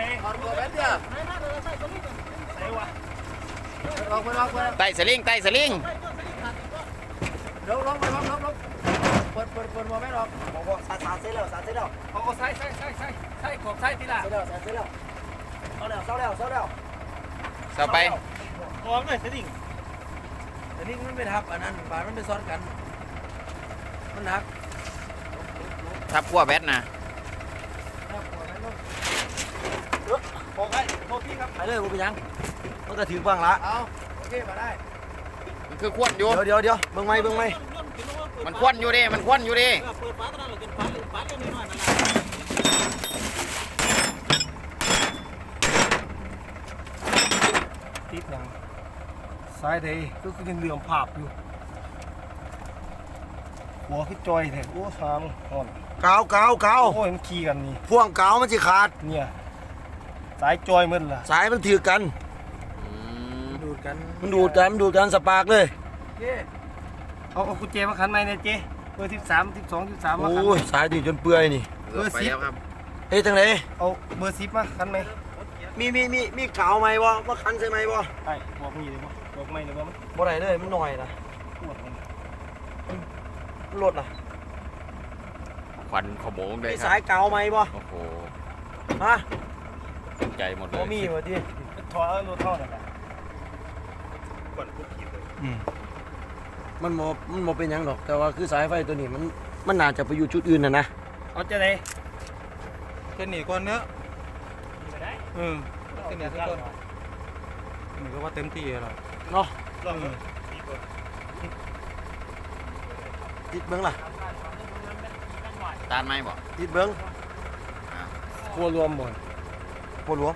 ไปออกไปไต่สลิงไต่สลิงลงลงไปลงลงลงเปิดเปิดเปิดหัวแม่ออกบอกว่าสาสาเสร็จแล้วสาเสร็จแล้วเอาเอาใส่ใส่ใส่ใส่ใส่ขอบใส่ทีละเสร็จแล้วสาดเสร็จแล้วเอาแล้วเศร้าแล้วเศร้าแล้วเสาไปออกหน่อยสิดิ่งแต่นี่มันไม่ทับอันนั้นบาดมันไปซ้อนกัน มันหักทับขั้วแบตนะ ขอให้ขอพี่ครับไปเลยกูไปยังมันก็ถือบ้างละเอาโอเคมาได้มันคือควนอยู่ เดี๋ยวเดี๋ยวเดี๋ยวเบิ่งไหมเบิ่งไหมมันควนอยู่ดิมันควนอยู่ดิเปิดฝาตะนั่นเลยกันฝาเลยฝาเลยหน่อยนั่นแหละติดอย่างซ้ายเดยก็คือยังเหลื่อมภาพอยู่หัวคือจอยแท้โอ้สามห่อนกาวกาวกาวโอ้ยมันขี่กันนี่พ่วงกาวมันสิขาดเนี่ย สายจอยหมันล่ะสายมันถือกันอืมดูดกันมันดูดกันมันดูดกันสปาร์กเลยโอเคเอาเอากุญแจมาขันไหมเนี่ยเจ๊เบอร์สิบสามสิบสองสิบสามมาขันโอ้ยสายถือจนเปื่อยนี่เกือบไปแล้วครับเฮ้ยจังไหนเอาเบอร์สิบมาขันไหมมีมีมีมีกาวไหมวะว่าคันใช่ไหมวะไอ้บอกมีเลยบ่บอกไม่เลยว่ามันบ่ได้เลยมันหน่อยนะปวดมันมันลดนะควันขโมงเลยมีคสารับยกาวไหมวะโอ้โหฮะ ตกใจหมดเลบ่ยมีวะที่ถอดเอารถเท่านั่นแหละมันบ่มันบ่เป็นหยังดอก แต่ว่าคือสายไฟตัวนี้มันมันน่าจะไปอยู่จุดอื่นน่ะนะเอาจะไหนแค่นี้ก่อนเนื้อเออแค่นี้ก่อนนี่ก็ว่าเต็มที่แล้วเนาะลองติดเบิ้งล่ะตานไหมบอกติดเบิ้งครัวรวมหมด ปวดหัว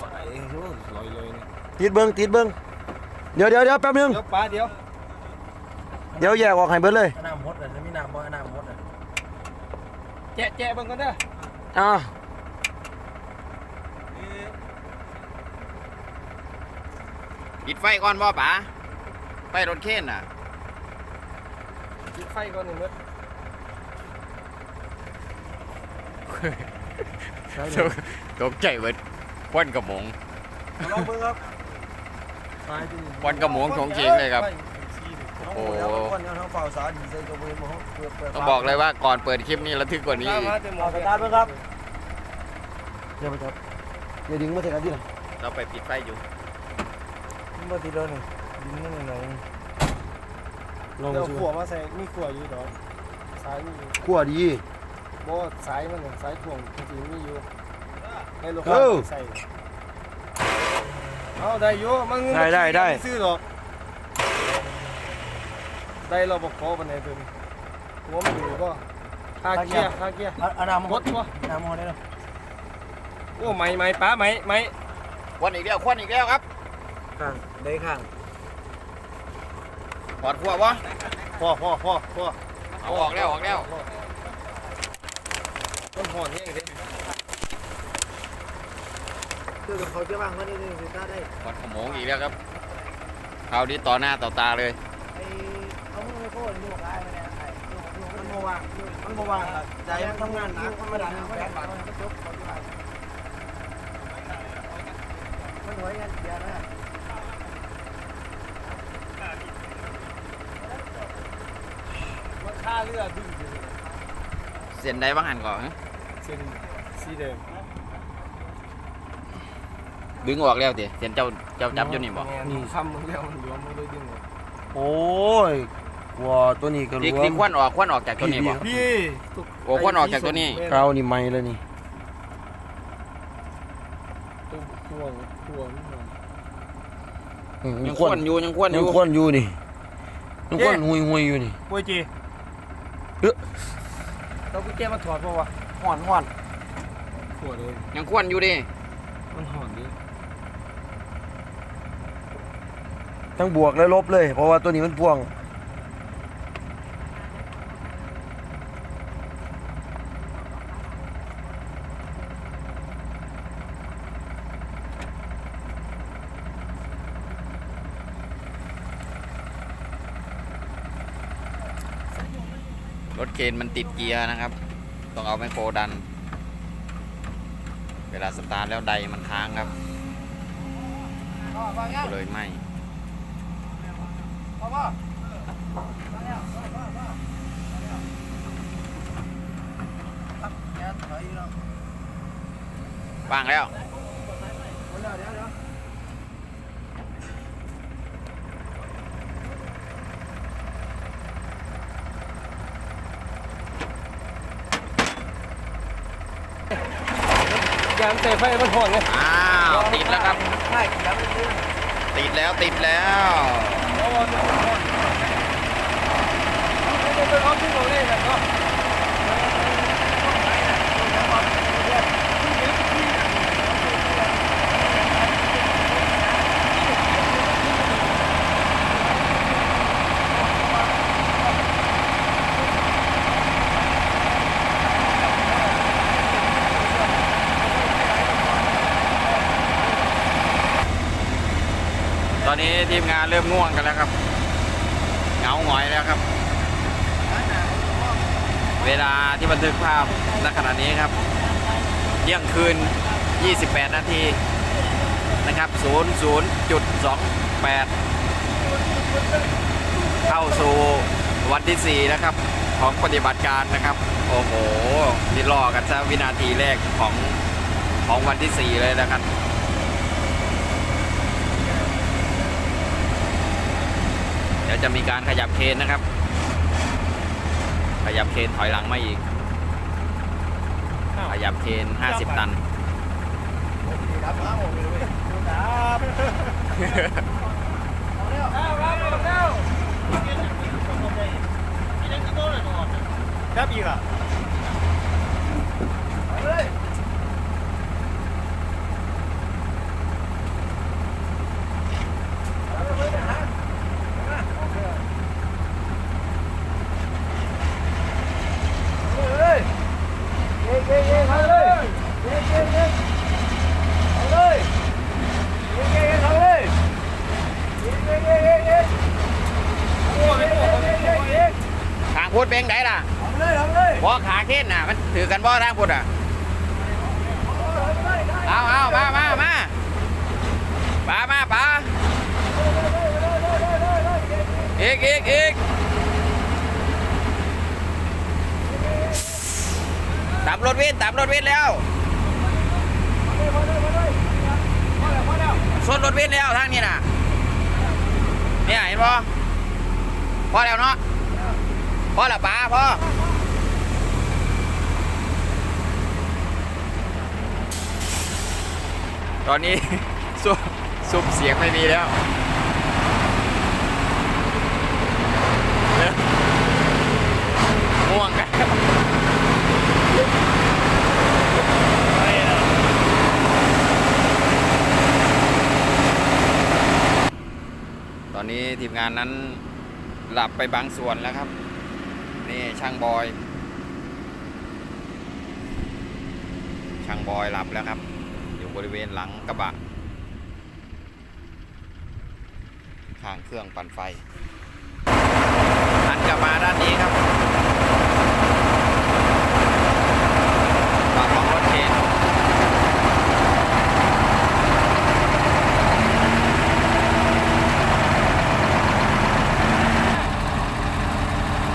สายโอ้ยลอยเลยเนี่ยติดเบิ้งติดเบิ้งเดี๋ยวเดี๋ยวเดี๋ยวแป๊บนึงเดี๋ยวป้าเดี๋ยวเดี๋ยวแยกออกให้เบิดเลยน้ำมดอะมีน้ำบ่น้ำมดอะแจ๊ะแจ๊ะเบังกันเด้ออ่าปิดไฟก่อนบ่ป๋าไฟรถเข็นน่ะปิดไฟก่อนหนึ่งเม็ด ตกใจเบิดควันกระหมงลองเบิ้งครับควันกระหมงของจริงเลยครับ โอ้โห คนยังทั้งเฝ้าสาดีใจกับเบิ้งบ่เปิดเปิดต้องบอกเลยว่าก่อนเปิดคลิปนี้ระทึกกว่านี้ตามอีกมาเต็มหมเอาดสตาร์ทเบิ้งครับเดี๋ยวไปครับเดี๋ยวดึงมาถึงอันนี้ล่ะเราไปปิดไฟอยู่มาทีเดียวหนึ่งดินนิดหน่อยลองเดี๋ยวดูขัวมาใส่มีขัวอยู่ดอกสายมีอยู่ขั้วดี บ่สายมันเนี่ยสายถ่วงจริงๆมีอยู่ในรถเออใส่เอาได้อยู่มันได้ได้ได้ ซื้อหรอกได้เราบอกขอปันไหนเป็นหัวมันอยู่ก็คาเกียร์คาเกียร์เอาน้ำมกดดตัวน้ำมดได้แล้วโอ้ไม่ไม่ป้าไม่ไม่ควันอีกแล้วควันอีกแล้วครับข้างได้ข้างถอดขั้วบ่พ่อพ่อพ่อพ่อเอาออกแล้วออกแล้วต้นห อนแห้งเด้คือเขาจะว่างมันนี่นี่สิตาได้ควันขโมงอีกแล้วครับคราวนี้ต่อหน้าต่อตาเลยไอ้เอามือไปโค่นอยู่กับไอ้ไม่ได้ไอ้มันบ่ว่างมันบ่ว่างใจมันทำงานหนักมันไม่ได้แปดบาทมันก็จบเขาจะว่างมันหวยกันเดียวนะมันค่าเรือดึงอยู่เส้นใดบ้างหันก่อน เส้นสีแดงดึงออกแล้วติเส้นเจ้าเจ้าจับอยู่นี่บ่นี่คำมึงแล้วมันหลวมมันเลยดึงออกโอ้ยกลัวตัวนี้ก็รที่วที่ม ควันออกควันออกจากตัวนี้บ่พี่โอ้ควันออกจากตัวนี้เกานี่ไม่แล้วนี่ตัวห่วงห่วงอืมยังควนอยู่ยังควนอยังยู่ควนอยู่นี่ยังควนหุยหุยอยู่นี่ป่วยจีเอ๊ะ เราไปแก้มาถอดป่าวะ ห่อนห่อนปวดเลยยังควนอยู่ดิมันหอนดิทั้งบวกและลบเลย เพราะว่าตัวนี้มันพ่วง รถเคนมันติดเกียร์นะครับ ต้องเอาไมโครดัน เวลาสตาร์ทแล้วใดมันค้างครับก็เลยไหมพ่อพ่อว่างแล้ว ยามเตะไฟมันห่อนไงอ้าวติดแล้วครับ ใช่แล้วไม่รู้ติดแล้วติดแล้วมันเป็นความที่เราเล่นกันเนาะ อนนี้ทีมงานเริ่มง่วงกันแล้วครับเหงาหงอยแล้วครับ เวลาที่บันทึกภาพณขณะนี้ครับเที่ยงคืน 28 นาทีนะครับ 00.28 เข้าสู่วันที่ 4 นะครับ ของปฏิบัติการนะครับ โอ้โหนี่รอกันซะวินาทีแรกของของวันที่ 4 เลยนะครับ ดี๋ยวจะมีการขยับเคนนะครับ ขยับเคนถอยหลังมาอีก ขยับเคน50 ตันรับมาผมเลยรับครับอีกอะทาง พุทธเป็นไงล่ะบ่ขาเค้นน่ะ มันถือกันบ่ทางพุทธอะ เอาเอามามามาปามาปาอีกอีกอีกตามรถวินตามรถวินแล้วชนรถวินแล้วทางนี้น่ะ เนี่ยเห็นบ่พอแล้วเนาะ พ่อละป้าพ่อตอนนี้ซุบซุบเสียงไม่มีแล้วเริ่มง่วงกันตอนนี้ทีมงานนั้นหลับไปบางส่วนแล้วครับ นี่ช่างบอย ช่างบอยหลับแล้วครับ อยู่บริเวณหลังกระบะ ข้างเครื่องปั่นไฟหันกลับมาด้านนี้ครับฝั่งของรถเคน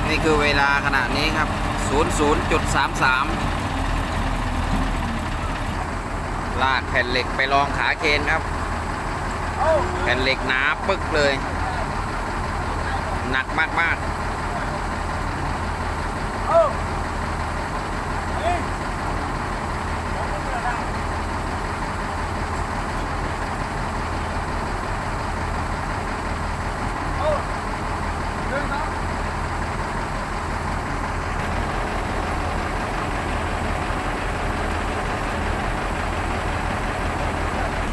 นี่ คือเวลาขณะนี้ครับ 00.33 ลากแผ่นเหล็กไปรองขาเคนครับ แผ่นเหล็กหนาปึกเลย หนักมากๆนึ่งสองหนึ่งสองหนึ่งสอง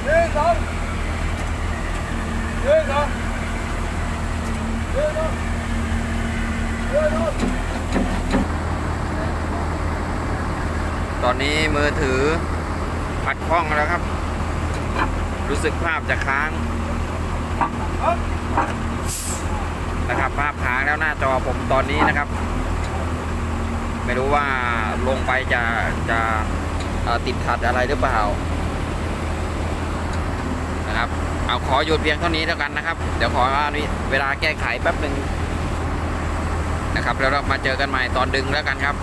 หนึ่งสอง ๆ ตอนนี้มือถือพัดคล้องแล้วครับ รู้สึกภาพจะค้างนะครับภาพค้างแล้วหน้าจอผมตอนนี้นะครับ ไม่รู้ว่าลงไปจะจะติดขัดอะไรหรือเปล่านะครับ เอาขอหยุดเพียงเท่านี้แล้วกันนะครับ เดี๋ยวขอเวลาแก้ไขแป๊บหนึ่งนะครับ แล้วเรามาเจอกันใหม่ตอนดึงแล้วกันครับ